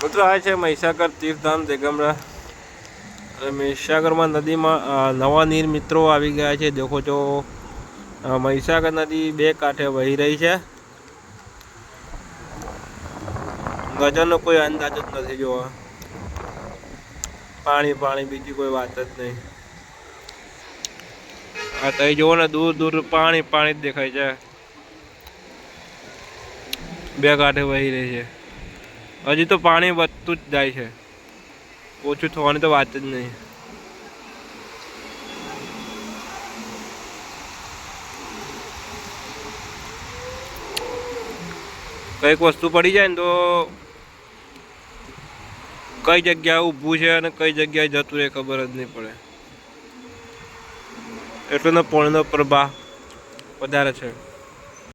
મિત્રો આ છે મહીસાગર તીર્થધામ દેગમરા. અને મહીસાગરમાં નદીમાં નવા નીર મિત્રો આવી ગયા છે. દેખો છો મહીસાગર નદી બે કાંઠે વહી રહી છે. ગજરનો કોઈ અંદાજ જ નથી જોવા. પાણી પાણી, બીજી કોઈ વાત જ નહીં. આ તઈ જુઓ ને દૂર દૂર પાણી પાણી જ દેખાય છે. બે કાંઠે વહી રહી છે. હજી તો પાણી વધતું જ જાય છે. ઓછું થવાની તો વાત જ નહીં. કંઈક વસ્તુ પડી જાય ને તો કઈ જગ્યાએ ઊભું છે અને કઈ જગ્યાએ જતું રહે ખબર જ નહીં પડે. એટલો પાણીનો પ્રભાવ વધારે છે.